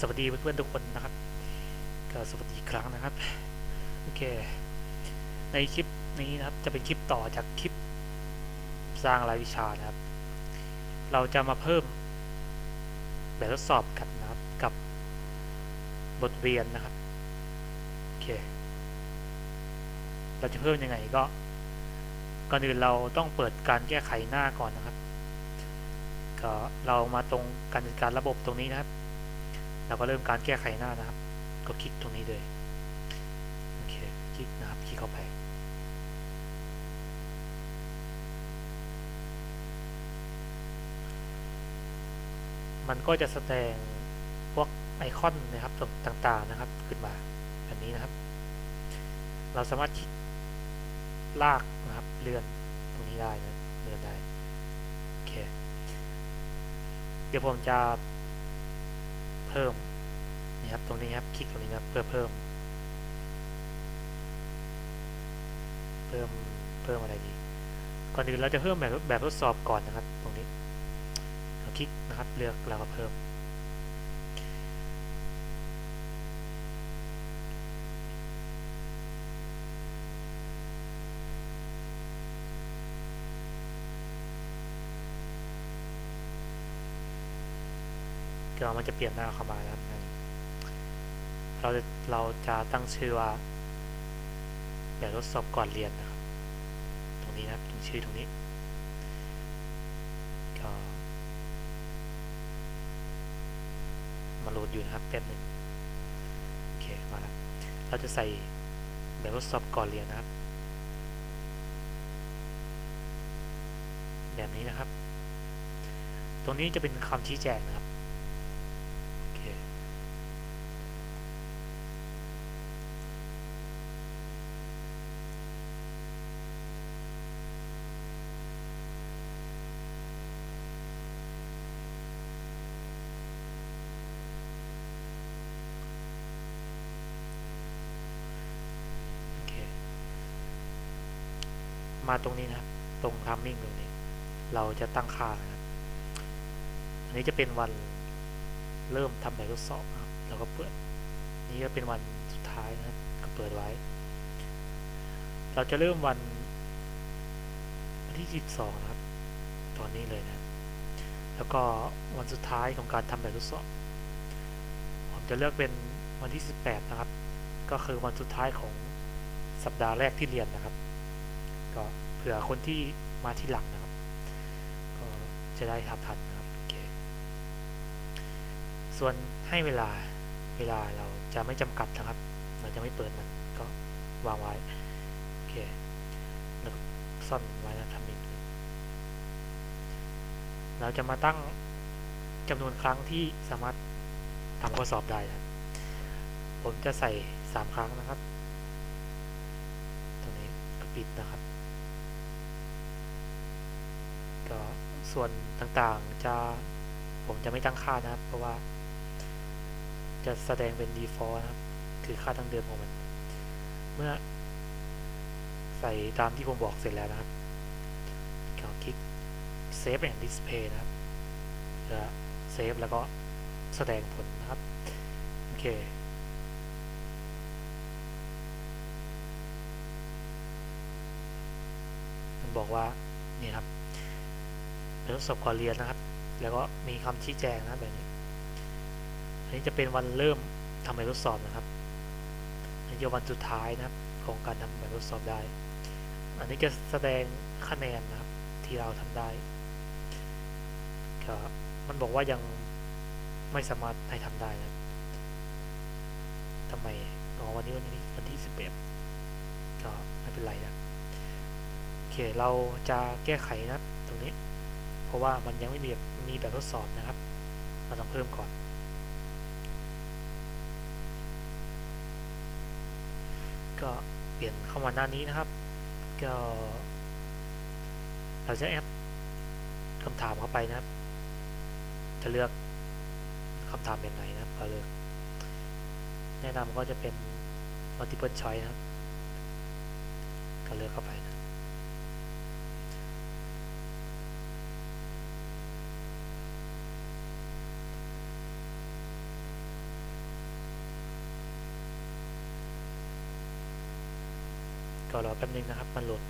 สวัสดีเพื่อนๆทุกคนนะครับก็สวัสดีอีกครั้งนะครับโอเคในคลิปนี้นะครับจะเป็นคลิปต่อจากคลิปสร้างรายวิชานะครับ เราจะมาเพิ่มแบบทดสอบกันนะครับกับบทเรียนนะครับโอเคเราจะเพิ่มยังไงก็ก่อนอื่นเราต้องเปิดการแก้ไขหน้าก่อนนะครับก็เรามาตรงการจัดการระบบตรงนี้นะครับ เราก็เริ่มการแก้ไขหน้านะครับ ก็คลิกตรงนี้เลยโอเคคลิกนะครับคลิกเข้าไป มันก็จะแสดงพวกไอคอนนะครับต่างๆนะครับขึ้นมาแบบนี้นะครับ เราสามารถคลิกลากนะครับเลื่อนตรงนี้ได้นะเลื่อนได้โอเคเดี๋ยวผมจะ เพิ่มนี่ครับตรงนี้ครับคลิกตรงนี้ครับเพื่อเพิ่ม เพิ่มเพิ่มอะไรดีก่อนอื่นเราจะเพิ่มแบบแบบทดสอบก่อนนะครับ ตรงนี้เราคลิกนะครับเลือกแล้วก็เพิ่ม ก็มันจะเปลี่ยนหน้าเข้ามาแล้วนะเราจะเราจะตั้งชื่อว่าแบบทดสอบก่อนเรียนนะครับ ตรงนี้นะตรงชื่อตรงนี้ก็มาโหลดอยู่นะครับแป๊บหนึ่งโอเคมาแล้วเราจะใส่แบบทดสอบก่อนเรียนนะครับ แบบนี้นะครับ ตรงนี้จะเป็นคำชี้แจงนะครับ โอเค โอเค มาตรงนี้นะครับ ตรงทัมมิ่งตรงนี้ เราจะตั้งค่านะครับอันนี้จะเป็นวันเริ่มทำแบบทดสอบนะครับแล้วก็เปิด นี่ก็เป็นวันสุดท้ายนะครับก็เปิดไว้ เราจะเริ่มวันวันที่ 12 นะครับ ตอนนี้เลยนะ แล้วก็วันสุดท้ายของการทำแบบทดสอบ ผมจะเลือกเป็นวันที่ 18 นะครับ ก็คือวันสุดท้ายของสัปดาห์แรกที่เรียนนะครับ ก็เผื่อคนที่มาที่หลังนะครับ ก็จะได้ทับทันนะครับโอเคส่วนให้เวลาเวลาเราจะไม่จำกัดนะครับ เราจะไม่เปิดมันก็วางไว้โอเคแล้วซ่อนไว้นะทำอีกเราจะมาตั้งจำนวนครั้งที่สามารถทำข้อสอบได้ครับผมจะใส่สามครั้งนะครับ ตรงนี้ก็ปิดนะครับ ก็ ส่วนต่างๆจะผมจะไม่ตั้งค่านะครับ เพราะว่า จะแสดงเป็น default นะครับ คือค่าทั้งเดือนของมัน เมื่อ ใส่ตามที่ผมบอกเสร็จแล้วนะครับก็คลิก save and display นะครับเพื่อเซฟแล้วก็แสดงผลนะครับ โอเคมันบอกว่า นี่ครับ ทดสอบก่อนเรียนนะครับ แล้วก็มีคำชี้แจงนะแบบนี้ อันนี้จะเป็นวันเริ่มทำแบบทดสอบนะครับอันนี้จะวันสุดท้ายนะครับของการทำแบบทดสอบได้ อันนี้จะแสดงคะแนนนะครับที่เราทำได้ก็มันบอกว่ายังไม่สามารถให้ทำได้นะทำไมอ๋อวันนี้วันนี้วันที่สิบเอ็ดก็ไม่เป็นไรนะโอเคเราจะแก้ไขนะตรงนี้ เพราะว่ามันยังไม่มีมีแบบทดสอบนะครับ เราต้องเพิ่มก่อน ก็เปลี่ยนเข้ามาหน้านี้นะครับ ก็เราจะแอดคำถามเข้าไปนะครับ จะเลือกคำถามแบบไหนนะครับก็เลือก แนะนำก็จะเป็น multiple choice นะครับ ก็เลือกเข้าไปนะ โก็รอแป๊บนึงนะครับมันโหลด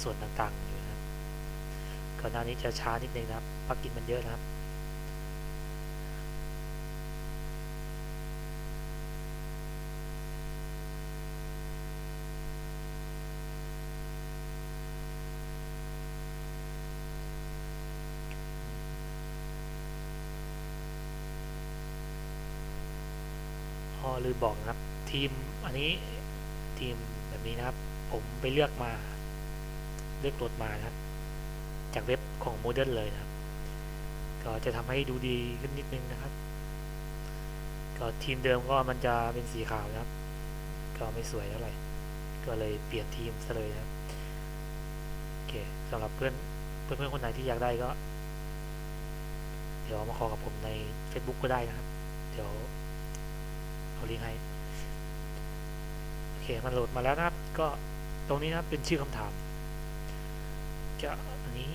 ส่วนต่างๆอยู่นะครับก่อนหน้านี้จะช้านิดนึงนะครับปกินมันเยอะนะครับพอลืมบอกนะครับ ทีมอันนี้ทีม นี้นะครับ ผมไปเลือกมาเลือกรถมานะครับ จากเว็บของโมเดิร์นเลยนะครับ ก็จะทำให้ดูดีขึ้นนิดนึงนะครับ ก็ทีมเดิมก็มันจะเป็นสีขาวนะครับ ก็ไม่สวยเท่าไหร่ก็เลยเปลี่ยนทีมซะเลยนะครับโอเคสำหรับเพื่อนเพื่อนเพื่อนคนไหนที่อยากได้ก็ เดี๋ยวมาขอกับผมใน Facebook ก็ได้นะครับ เดี๋ยวเอาลิงก์ให้โอเค มันโหลดมาแล้วนะ ก็ตรงนี้นะครับเป็นชื่อคำถาม จะอันนี้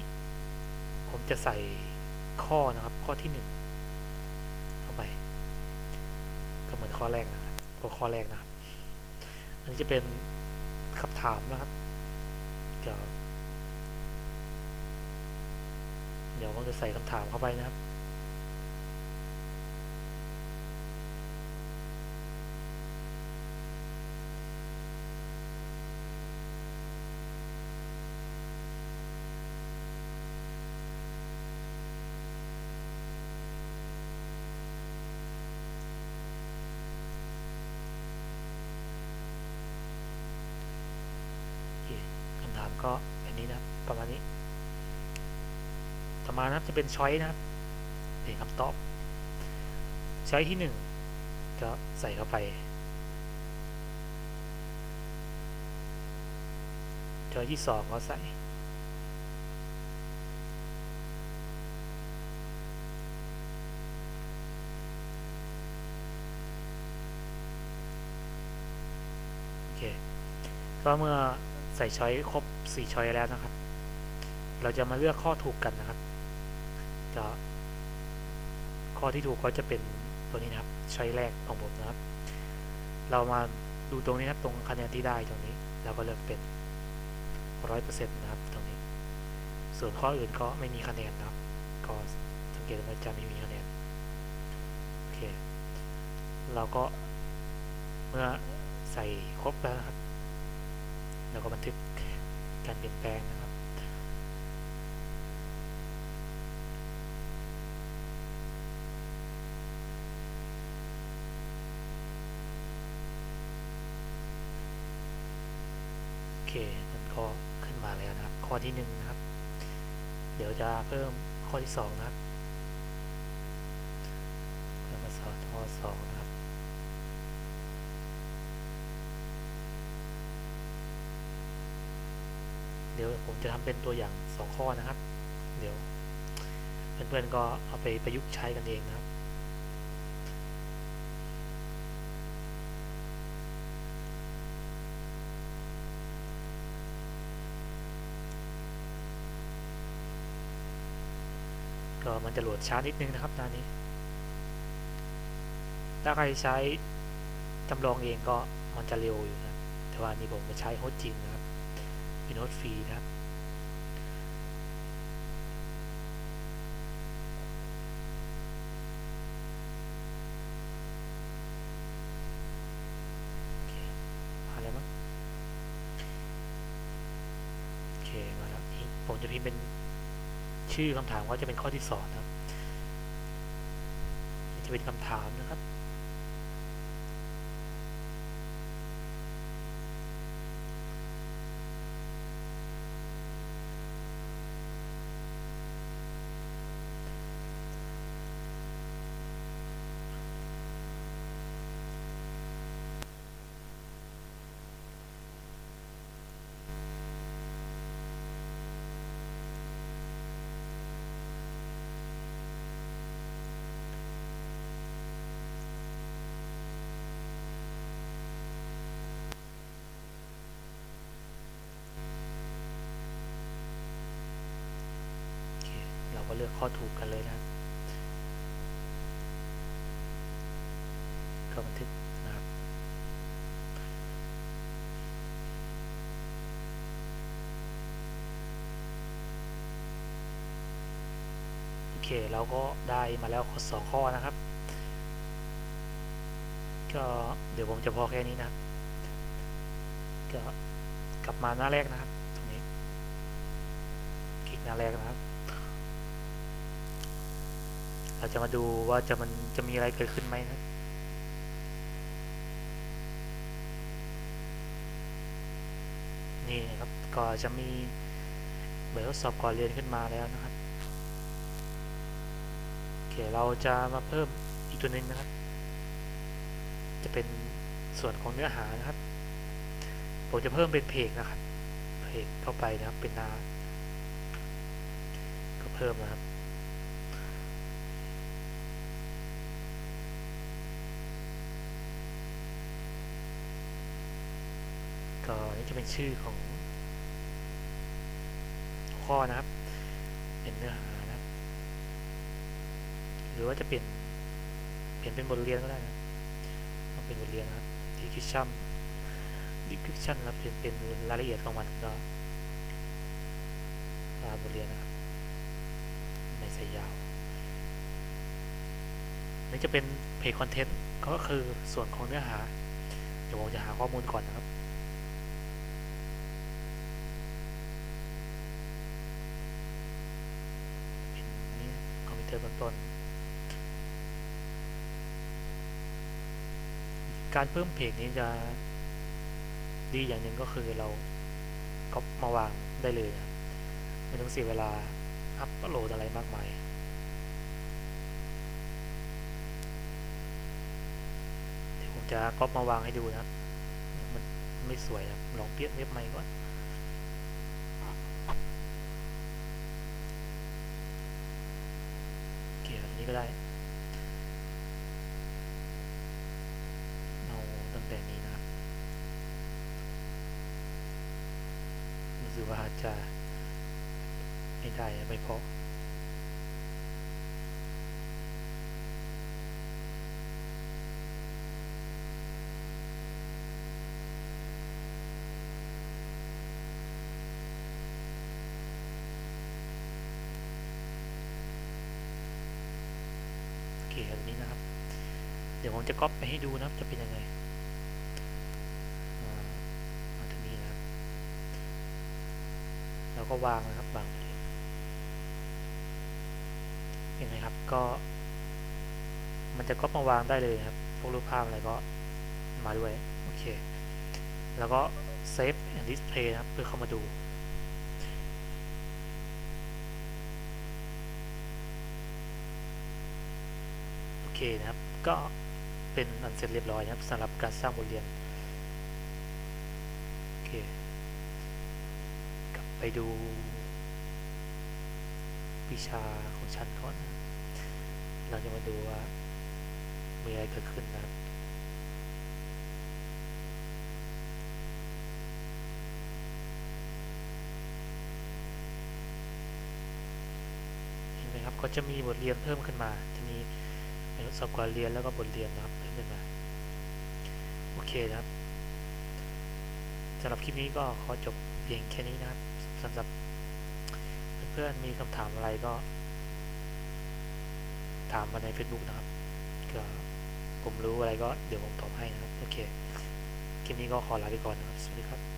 ผมจะใส่ข้อนะครับ ข้อที่หนึ่งเข้าไป ก็เหมือนข้อแรกนะครับตัวข้อแรกนะครับ อันนี้จะเป็นคำถามนะครับ เดี๋ยวเดี๋ยวผมจะใส่คำถามเข้าไปนะครับ โอเคคำถาม ก็แบบนี้นะประมาณนี้ ต่อมานะจะเป็นช้อยนะครับเป็นคำตอบช้อยที่หนึ่งก็ใส่เข้าไปช้อยที่สองก็ใส่โอเคก็เมื่อใส่ช้อยครบ 4ช้อยแล้วนะครับ เราจะมาเลือกข้อถูกกันนะครับก็ข้อที่ถูกก็จะเป็นตัวนี้นะครับช้อยแรกของผมนะครับ เรามาดูตรงนี้นะครับตรงคะแนนที่ได้ตรงนี้เราก็เลือกเป็นร้อยเปอร์เซ็นต์นะครับตรงนี้ ส่วนข้ออื่นก็ไม่มีคะแนนนะครับ ก็สังเกตว่าจะไม่มีคะแนนโอเคเราก็เมื่อใส่ครบแล้วนะครับ แล้วก็บันทึก การเปลี่ยนแปลงนะครับ โอเคมันก็ขึ้นมาแล้วนะครับ ข้อที่หนึ่งนะครับ เดี๋ยวจะเพิ่มข้อที่สองนะครับ เดี๋ยวผมจะทำเป็นตัวอย่างสองข้อนะครับ เดี๋ยวเพื่อนๆก็เอาไปประยุกต์ใช้กันเองนะครับก็มันจะโหลดช้านิดนึงนะครับตอนนี้ ถ้าใครใช้จำลองเองก็มันจะเร็วอยู่นะ แต่ว่านี่ผมจะใช้โฮสต์จริงนะครับ เป็นโฮสต์ฟรีนะครับเคมาแล้วมั้งโอเค มาแล้วนี่ผมจะพิมพ์เป็นชื่อคำถามว่าจะเป็นข้อที่สองนะครับ จะเป็นคำถามนะครับ ลือกข้อถูกกันเลยนะเข้าบันทึกนะครับโอเคเราก็ได้มาแล้วสองข้อนะครับ ก็เดี๋ยวผมจะพอแค่นี้นะก็กลับมาหน้าแรกนะครับ ตรงนี้ คลิกหน้าแรกนะ เราจะมาดูว่าจะมันจะมีอะไรเกิดขึ้นไหมนะนี่นะครับก็จะมีแบบทดสอบก่อนเรียนขึ้นมาแล้วนะครับโอเคเราจะมาเพิ่มอีกตัวหนึงนะครับ จะเป็นส่วนของเนื้อหานะครับผมจะเพิ่มเป็นเพจนะครับเพจเข้าไปนะครับเป็นนาก็เพิ่มนะครับ ก็นี่จะเป็นชื่อของข้อนะครับ เป็นเนื้อหานะครับ หรือว่าจะเปลี่ยนเปลี่ยนเป็นบทเรียนก็ได้นะต้องเป็นบทเรียนนะครับ description description แล้วเปลี่ยนเป็นรายละเอียดของมันก็รายบทเรียนนะครับไม่ใส่ยาวนี่จะเป็นเพจคอนเทนต์ก็คือส่วนของเนื้อหาเดี๋ยวผมจะหาข้อมูลก่อนนะครับ เป็นนี่ คอมพิวตอร์เบื้องต้นการเพิ่มเพจนี้จะดีอย่างหนึ่งก็คือเราก็มาวางได้เลยนะไม่ต้องเสียเวลาอัพโหลดอะไรมากมายเดี๋ยวผมจะก๊อปมาวางให้ดูนะมันไม่สวยนะลองเปลี่ยนเว็บใหม่ก่อน โอเคแบบนี้ ก็ได้เอาตั้งแต่นี้นะครับรู้สึกว่าจะไม่ได้ไม่พอ โอเคแบบ นะครับ เดี๋ยวผมจะก๊อปไปให้ดูนะครับ จะเป็นยังไงอ่ามางนี้นะครับ แล้วก็วางนะครับวางไปเลยเห็นไหมครับ ก็ มันจะก๊อปมาวางได้เลยครับ พวกรูปภาพอะไรก็มาด้วย โอเค แล้วก็เซฟ and display นะครับ เพื่อเข้ามาดู โอเค นะครับ ก็เป็นอันเสร็จเรียบร้อยนะครับสำหรับการสร้างบทเรียนโอเคกลับไปดูวิชาของชั้นก่อนเราจะมาดูว่ามีอะไรเกิดขึ้นนะครับเห็นไหมครับก็จะมีบทเรียนเพิ่มขึ้นมาจะมีนทด สอบก่อนเรียนแล้วก็บทเรียนนะครับเพิ่มขึ้นมาโอเคนะครับสำหรับคลิปนี้ก็ขอจบเพียงแค่นี้นะครับสำหรับเพื่อนๆมีคำถามอะไรก็ ถามมาใน Facebook นะครับก็ผมรู้อะไรก็เดี๋ยวผมตอบให้นะครับ โอเค คลิปนี้ก็ขอลาไปก่อนนะครับ สวัสดีครับ